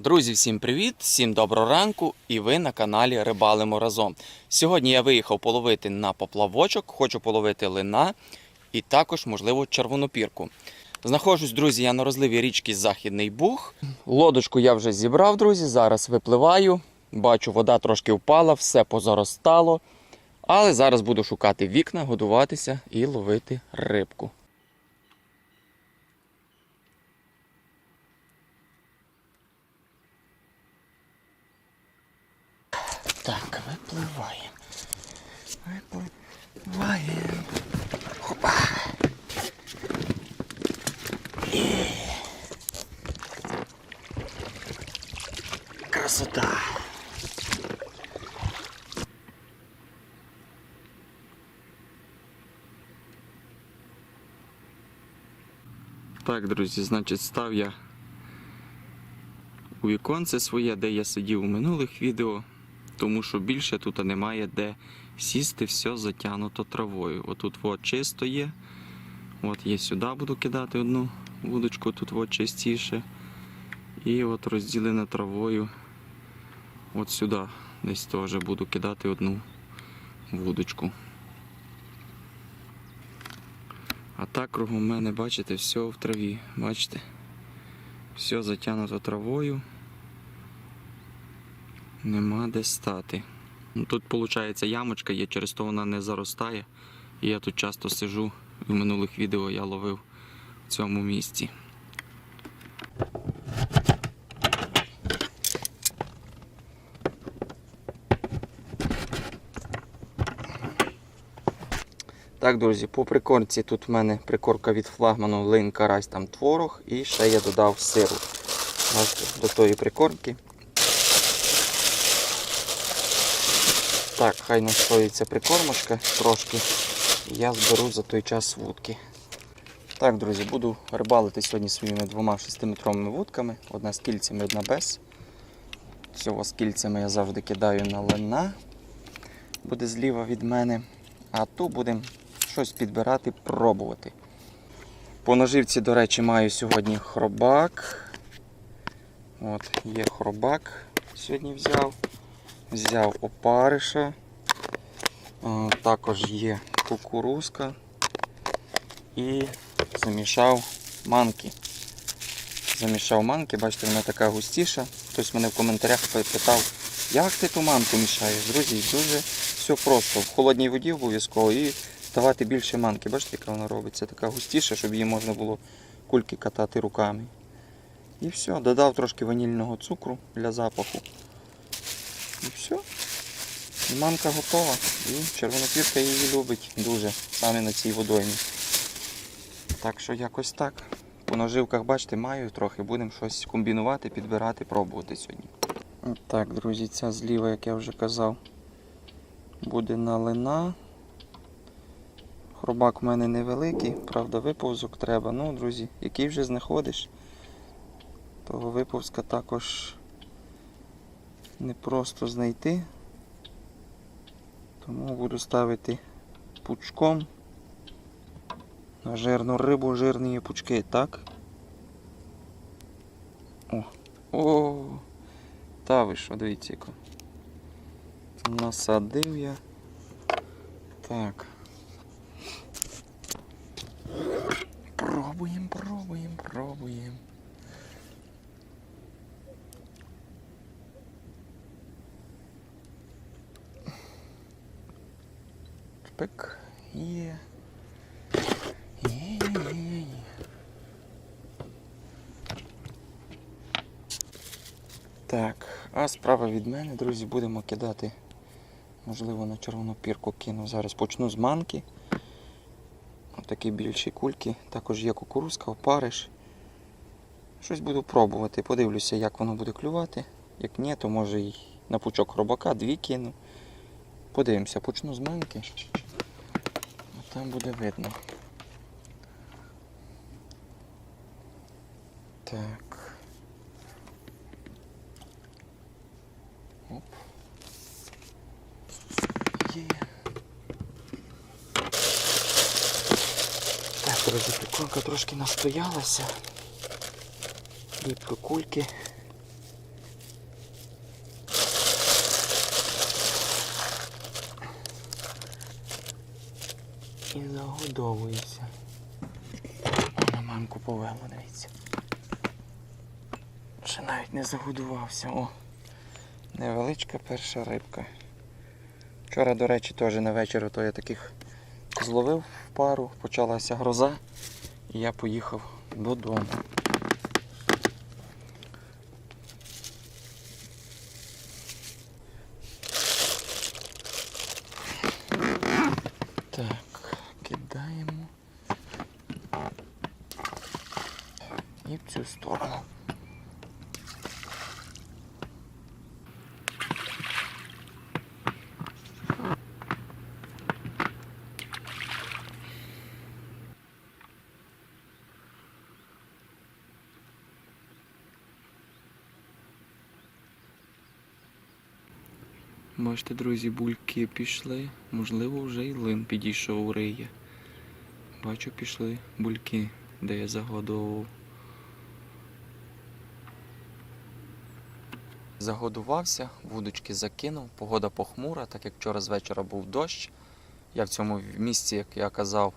Друзі, всім привіт! Всім доброго ранку! І ви на каналі Рибалимо разом. Сьогодні я виїхав половити на поплавочок, хочу половити лина і також, можливо, червонопірку. Знаходжусь, друзі, я на розливі річки Західний Буг. Лодочку я вже зібрав, друзі. Зараз випливаю. Бачу, вода трошки впала, все позаростало. Але зараз буду шукати вікна, годуватися і ловити рибку. Випливаємо. Випливаємо. Хопа. Красота. Так, друзі, значить, став я у віконце своє, де я сидів у минулих відео тому що більше тут немає де сісти, все затягнуто травою. Отут от чисто є. От я сюди буду кидати одну вудочку, тут от чистіше. І от розділено травою. От сюди десь теж буду кидати одну вудочку. А так кругом мене, бачите, все в траві. Бачите? Все затягнуто травою нема де стати. Ну, Тут, виходить, ямочка є, через то вона не заростає. І я тут часто сижу. В минулих відео я ловив в цьому місці. Так, друзі, по прикорці тут в мене прикорка від флагману лин карась там творог і ще я додав сиру. До тої прикормки. Так, хай настоїться прикормочка трошки. Я зберу за той час вудки. Так, друзі, буду рибалити сьогодні своїми двома 6-метровими вудками. Одна з кільцями, одна без. Всього з кільцями я завжди кидаю на лина. Буде зліва від мене. А ту будемо щось підбирати, пробувати. По наживці, до речі, маю сьогодні хробак. От, є хробак. Сьогодні взяв. Взяв опариша. Е, Також є кукурузка і замішав манки. Замішав манки, бачите, вона така густіша. Хтось мене в коментарях питав, як ти ту манку мішаєш. Друзі, дуже все просто. В холодній воді обов'язково і давати більше манки. Бачите, яка вона робиться, така густіша, щоб її можна було кульки катати руками. І все, додав трошки ванільного цукру для запаху. І все. Манка готова. І червонопірка її любить дуже, саме на цій водоймі. Так що якось так. По наживках, бачите, маю трохи, будемо щось комбінувати, підбирати, пробувати сьогодні. От Так, друзі, ця зліва, як я вже казав, буде налина. Хробак в мене невеликий, правда, виповзок треба. Ну, друзі, який вже знаходиш, того виповзка також не просто знайти. Тому буду ставити пучком на жирну рибу, жирні пучки, так? О! О! Та ви що, дивіться яко. Насадив я. Так. Пробуємо, пробуємо, пробуємо. Є, є. Так, а справа від мене, друзі, будемо кидати. Можливо, на червону пірку кину. Зараз почну з манки. Отакі більші кульки. Також є кукурузка, опариш. Щось буду пробувати. Подивлюся, як воно буде клювати. Як ні, то може і на пучок робака дві кину. Подивимося, почну з манки. Там буде видно. Так. Оп. Є. Так, друзі, приколка трошки настоялася. Ліплю кульки. Вигодовується. На мамку повело, дивіться. Ще навіть не загодувався. О, невеличка перша рибка. Вчора, до речі, теж на вечір то я таких зловив в пару, почалася гроза, і я поїхав додому. Так, кидаємо. І в цю сторону. Бачите, друзі, бульки пішли. Можливо, вже й лин підійшов у риє. Бачу, пішли бульки, де я загодовував. Загодувався, вудочки закинув, погода похмура, так як вчора з вечора був дощ. Я в цьому місці, як я казав,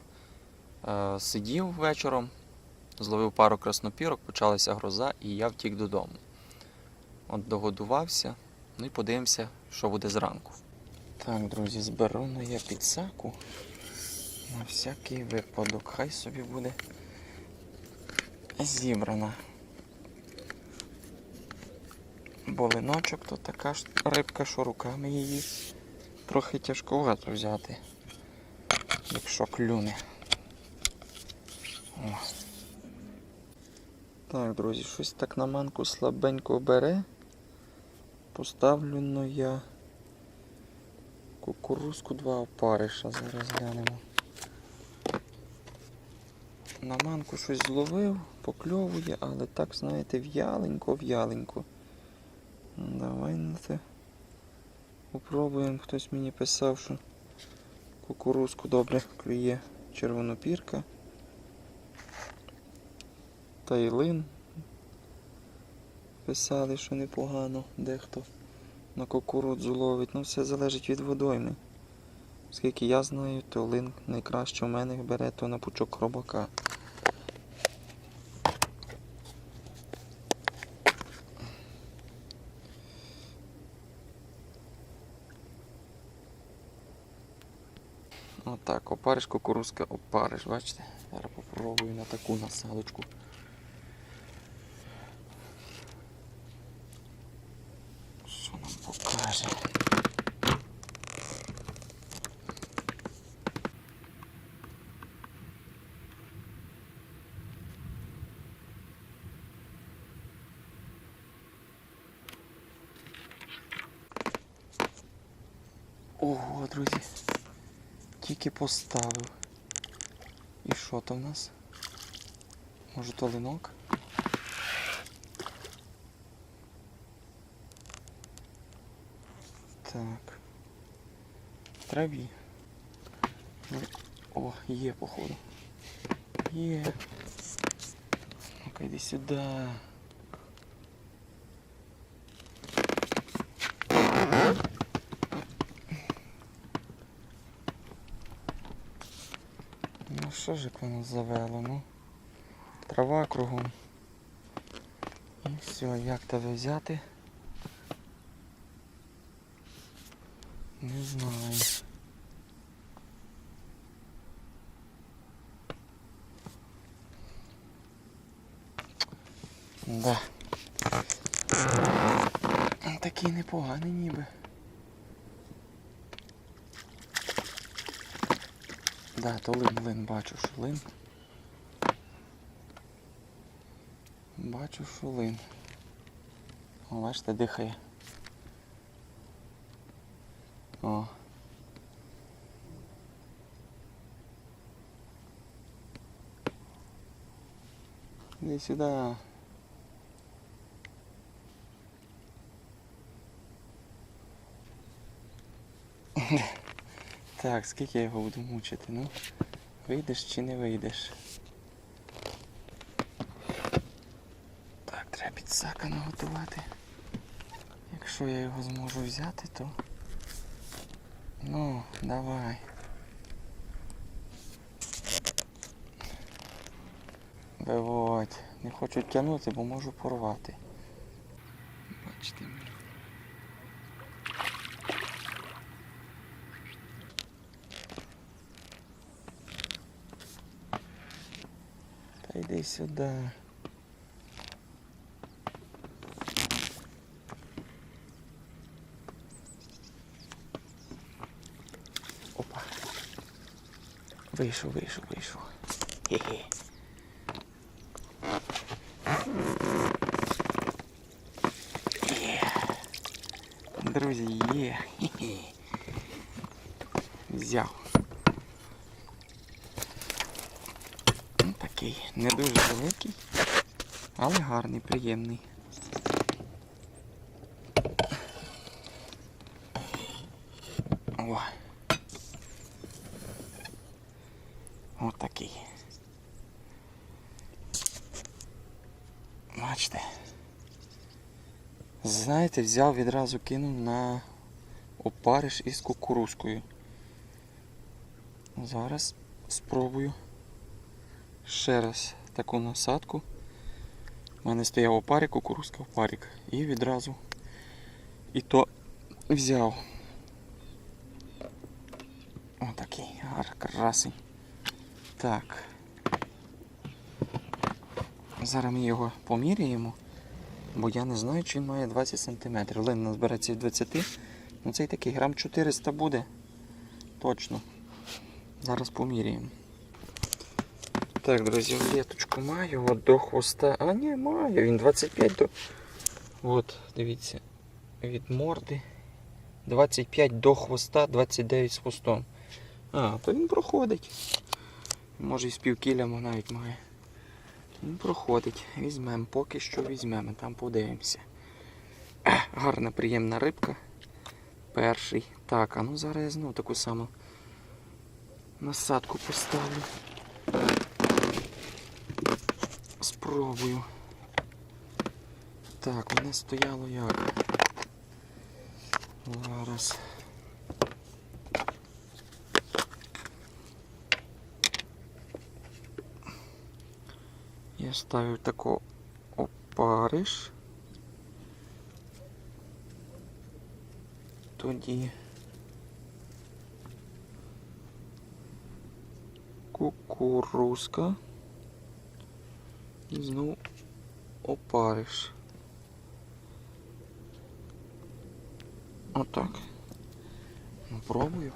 е, сидів вечором, зловив пару краснопірок, почалася гроза і я втік додому. От догодувався, ну і подивимося, що буде зранку. Так, друзі, зберу на я підсаку. На всякий випадок. Хай собі буде зібрана. Болиночок то така ж рибка, що руками її трохи тяжковато взяти, якщо клюне. О. Так, друзі, щось так на манку слабенько бере. Поставлю ну я кукурузку два опариша. Зараз глянемо. На манку щось зловив, покльовує, але так, знаєте, в'яленько, в'яленько. Давай на це попробуємо. Хтось мені писав, що кукурузку добре клює червонопірка. Тайлин. Писали, що непогано дехто на кукурудзу ловить. Ну все залежить від водойми. Скільки я знаю, то лин найкраще у мене бере то на пучок хробака. Отак, опариш кукурузка, опариш, бачите? Зараз попробую на таку насадочку. Ого, друзі. Тільки поставив. І що то в нас? Може то линок? Так. Траві. О, є, походу. Є. Ну-ка, йди сюди. Ну що ж як воно завело, ну? Трава кругом. І все, як тебе взяти? Не знаю. Да. Такий непоганий ніби. Да, то лин, лин, бачу, що лин. Бачу, що лин. О, бачите, дихає. О. Іди сюди. Так, скільки я його буду мучити, ну? Вийдеш чи не вийдеш? Так, треба підсака наготувати. Якщо я його зможу взяти, то... Ну, давай. Виводь. Не хочу тягнути, бо можу порвати. Бачите. Та йди сюди. Опа. Вийшов, вийшов, вийшов. Хе-хе. Є. Друзі, є. Хе-хе. Взяв. Ну, Такий не дуже великий, але гарний, приємний. О. Бачите. Знаєте, взяв відразу кинув на опариш із кукурузкою. Зараз спробую ще раз таку насадку. У мене стояв опарик, кукурузка опарик. І відразу і то взяв. Отакий гар, красень. Так. Зараз ми його поміряємо, бо я не знаю, чи він має 20 см. Лин назбереться від 20, ну цей такий грам 400 буде. Точно. Зараз поміряємо. Так, друзі, леточку маю от до хвоста. А ні, маю, він 25 до. От, дивіться, від морди. 25 до хвоста, 29 з хвостом. А, то він проходить. Може і з півкілями навіть має. Він проходить. Візьмемо, поки що візьмемо, там подивимося. Гарна, приємна рибка. Перший. Так, а ну зараз я знову таку саму насадку поставлю. Спробую. Так, мене стояло як. Зараз. Я ставлю таку опариш. Тоді кукурузка. І знову опариш. Отак. Ну, пробую.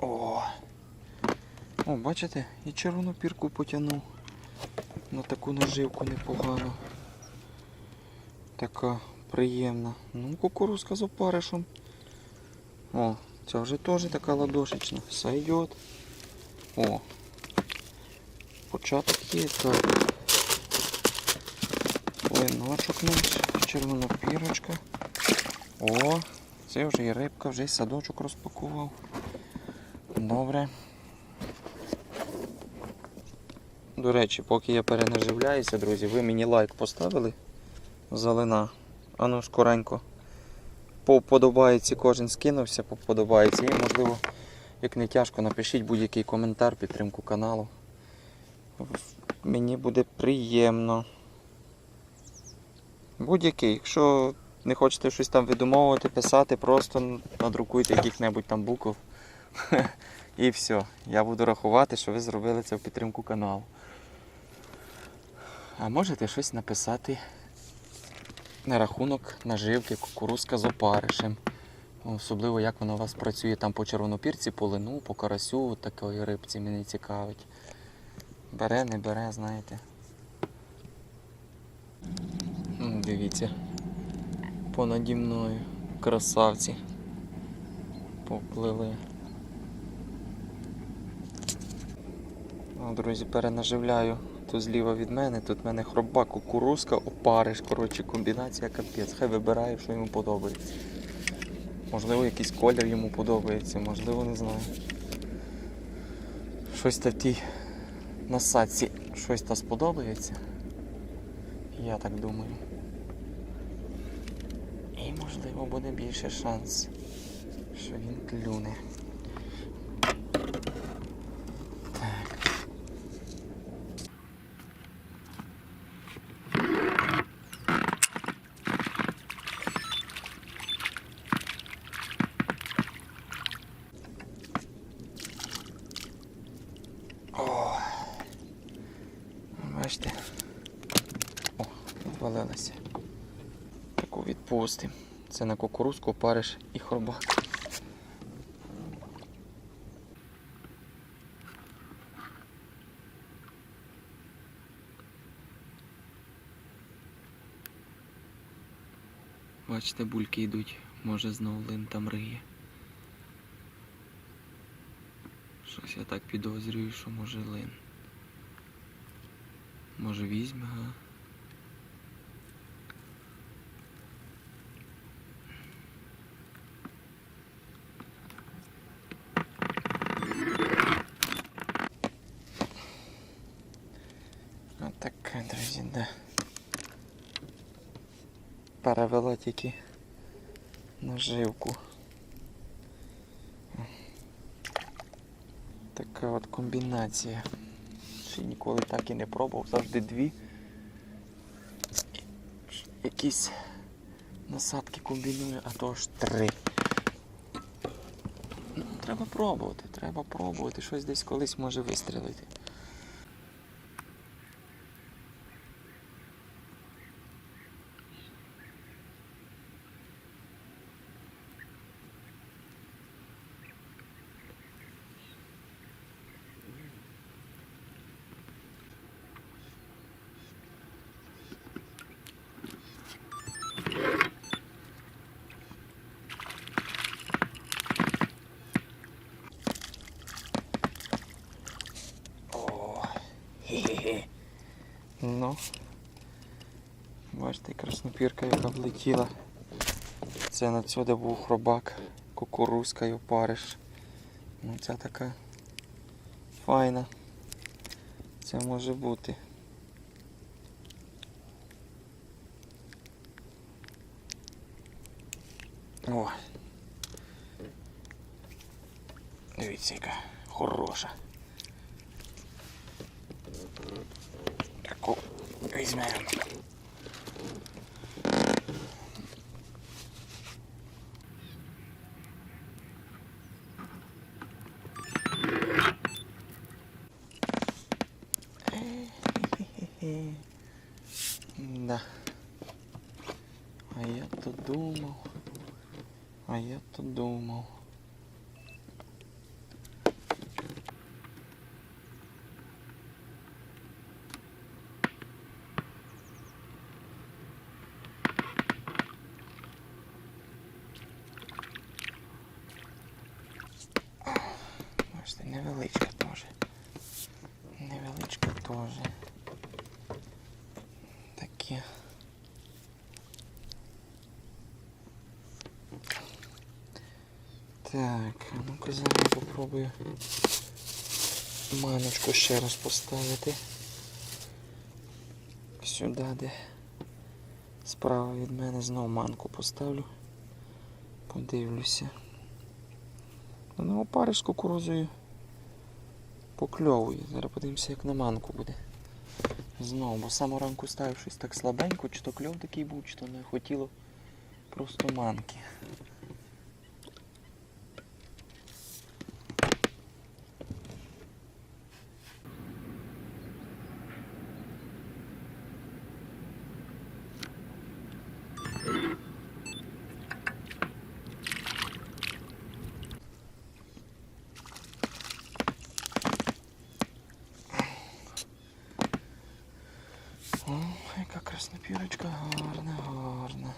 О! О, бачите, і червону пірку потягнув на таку наживку непогану. Така приємна. Ну, кукурузка з опаришем. О, ця вже теж така ладошечна. Сойдет. О. Початок є так. Линочок наш, червонопірочка. О, це вже і рибка, вже й садочок розпакував. Добре. До речі, поки я перенаживляюся, друзі, ви мені лайк поставили за лина. Ану скоренько. По вподобаєці кожен скинувся, по вподобаєці. І можливо, як не тяжко, напишіть будь-який коментар, підтримку каналу. Мені буде приємно. Будь-який. Якщо не хочете щось там видумовувати, писати, просто надрукуйте яких-небудь там букв. І все. Я буду рахувати, що ви зробили це в підтримку каналу. А можете щось написати на рахунок наживки кукурузка з опаришем. Особливо як воно у вас працює там по червонопірці, по лину, по карасю, такої рибці мене цікавить. Бере, не бере, знаєте. Ну, Дивіться. Понаді мною. Красавці. Поплили. Друзі, перенаживляю тут зліва від мене. Тут в мене хроба, кукурузка, опариш. Коротше, комбінація капець. Хай вибирає, що йому подобається. Можливо, якийсь колір йому подобається, можливо, не знаю. щось та тій насадці щось та сподобається. Я так думаю. І можливо буде більше шанс, що він клюне. Так. О, бачите. О, відвалилася. Таку. Це на кукурузку париш і хробак. Бачите, бульки йдуть, може знову лин там риє. Щось я так підозрюю, що може лин. Може візьме, га? Отака, друзі, да. Перевела тільки наживку. Така от комбінація. Ще ніколи так і не пробував, завжди дві. Якісь насадки комбіную, а то ж три. Ну, треба пробувати, треба пробувати, щось десь колись може вистрілити. О, хе-хе-хе. Ну, бачите, яка влетіла. Це на цьому був хробак, кукурузка і опариш. Ну, ця така файна. Це може бути. О. Дивіться, яка хороша. Таку візьмемо. Да. А я то думав. А я то думав. Бачите, невеличка теж. Невеличка теж. Таке. Так, ну-ка зараз попробую маночку ще раз поставити. Сюди, де справа від мене знову манку поставлю. Подивлюся. Ну, опариш з кукурузою покльовує. Зараз подивимося, як на манку буде. Знову, бо саму ранку ставив щось так слабенько, чи то кльов такий був, чи то не хотіло просто манки. О, яка краснопірочка гарна, гарна.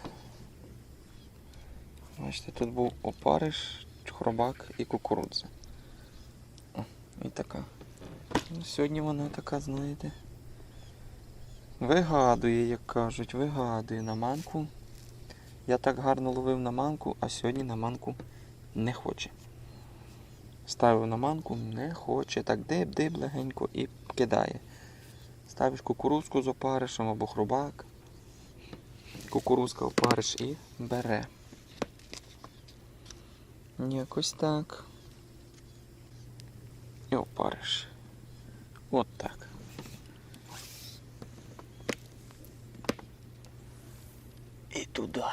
Бачите, тут був опариш, хробак і кукурудза. О, і така. Ну, сьогодні вона така, знаєте. Вигадує, як кажуть, вигадує на манку. Я так гарно ловив на манку, а сьогодні на манку не хоче. Ставив на манку, не хоче, так диб-диб легенько і кидає. Ставиш кукурузку з опаришем або хробак. Кукурузка опариш і бере. Якось так. І опариш. От так. І туди.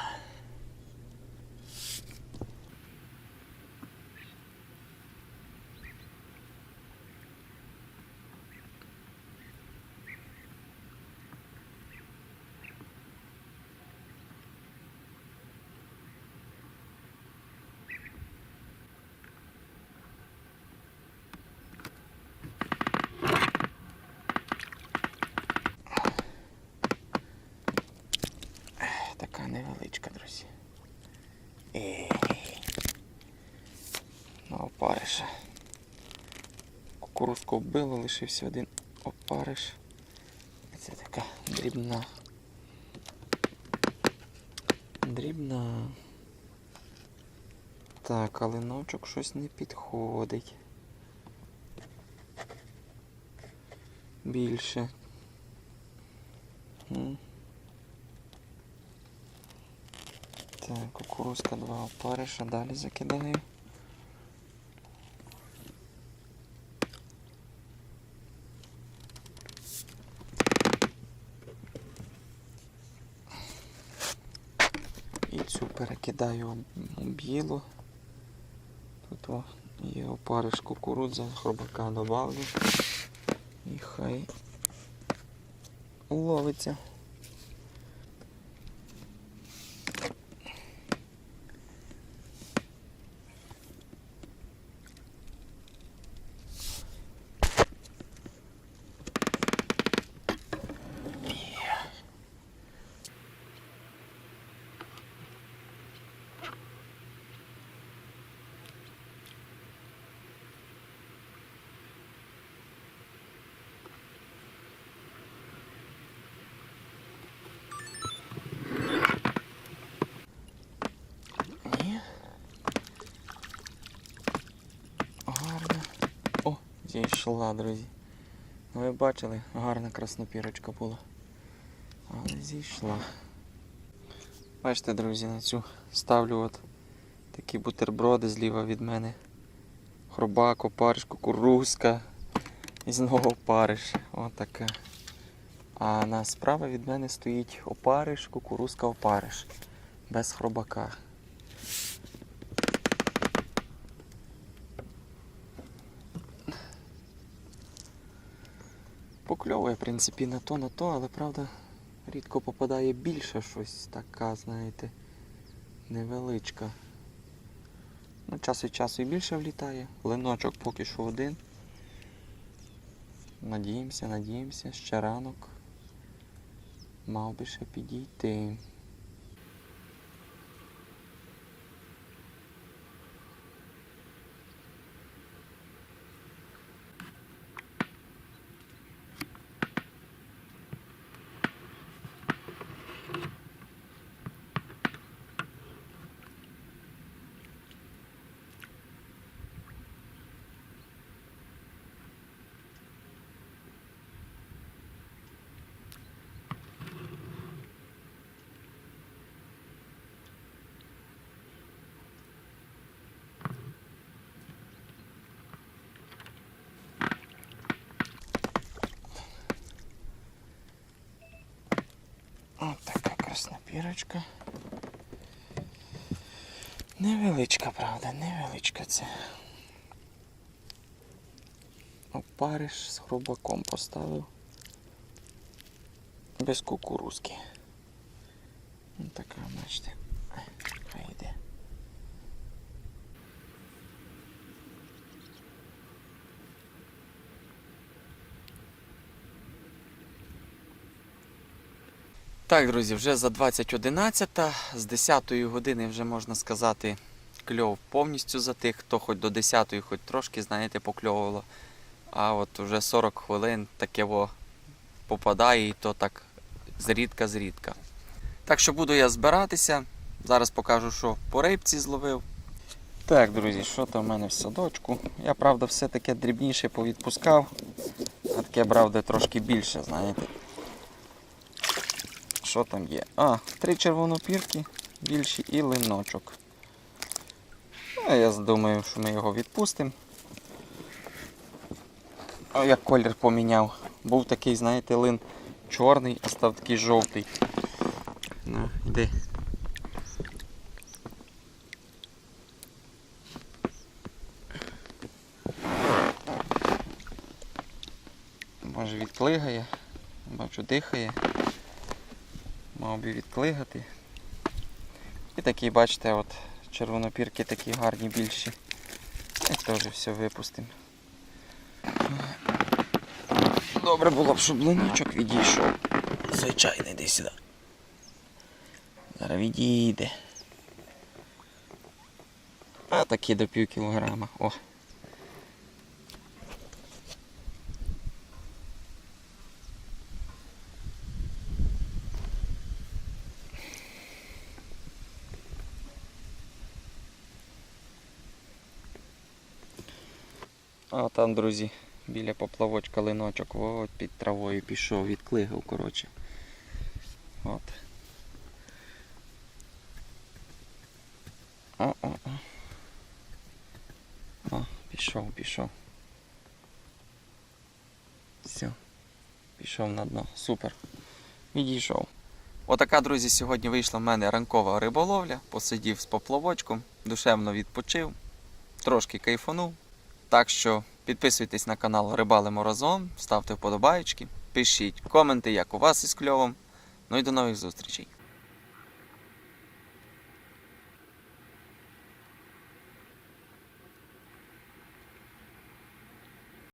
Така невеличка, друзі. Ей. На опариша. Кукурузку вбило, лишився один опариш. Це така дрібна. Дрібна. Так, але ночок щось не підходить. Більше. Так, кукурузка два опариша, далі закидаю. І у білу. Тут о, є опариш кукурудза, хробака добавлю. І хай ловиться. Ні. Гарно. О, зійшла, друзі. Ну, Ви бачили, гарна краснопірочка була. Але зійшла. Бачите, друзі, на цю ставлю от такі бутерброди зліва від мене. Хробак, опариш, кукурузка. І знову опариш. Отака. А на справа від мене стоїть опариш, кукурузка, опариш. Без хробака. Покльовує, в принципі, на то, на то, але правда рідко попадає більше щось така, знаєте, невеличка. Ну, час від часу і більше влітає. Линочок поки що один. Надіємося, надіємося, ще ранок. Мав би ще підійти. Ось така красна пірочка. Невеличка, правда, невеличка це. Опариш з хробаком поставив. Без кукурузки. Така, бачите. Так, друзі, вже за 20.11, з 10 години вже можна сказати, кльов повністю затих, хто хоч до 10 хоч трошки, знаєте, покльовувало. А от вже 40 хвилин таке во попадає і то так зрідка-зрідка. Так що буду я збиратися. Зараз покажу, що по рибці зловив. Так, друзі, що там в мене в садочку? Я, правда, все таке дрібніше повідпускав, а таке брав де трошки більше, знаєте. Що там є? А, три червонопірки більші і линочок. А я думаю, що ми його відпустимо. А як колір поміняв. Був такий, знаєте, лин чорний, а став такий жовтий. Ну, йди. Може відклигає. Бачу, дихає. Мав би відклигати. І такі, бачите, от червонопірки такі гарні більші. І теж все випустимо. Добре було б, щоб линичок відійшов. Звичайно, йди сюди. Зараз відійде. А такі до пів кілограма. О. А там, друзі, біля поплавочка линочок, от під травою пішов, відклигав, коротше. От. О-о-о. О, пішов, пішов. Все. Пішов на дно. Супер. Відійшов. Отака, друзі, сьогодні вийшла в мене ранкова риболовля. Посидів з поплавочком, душевно відпочив, трошки кайфанув. Так що підписуйтесь на канал Рибалимо разом, ставте вподобайки, пишіть коменти, як у вас із кльовом. Ну і до нових зустрічей.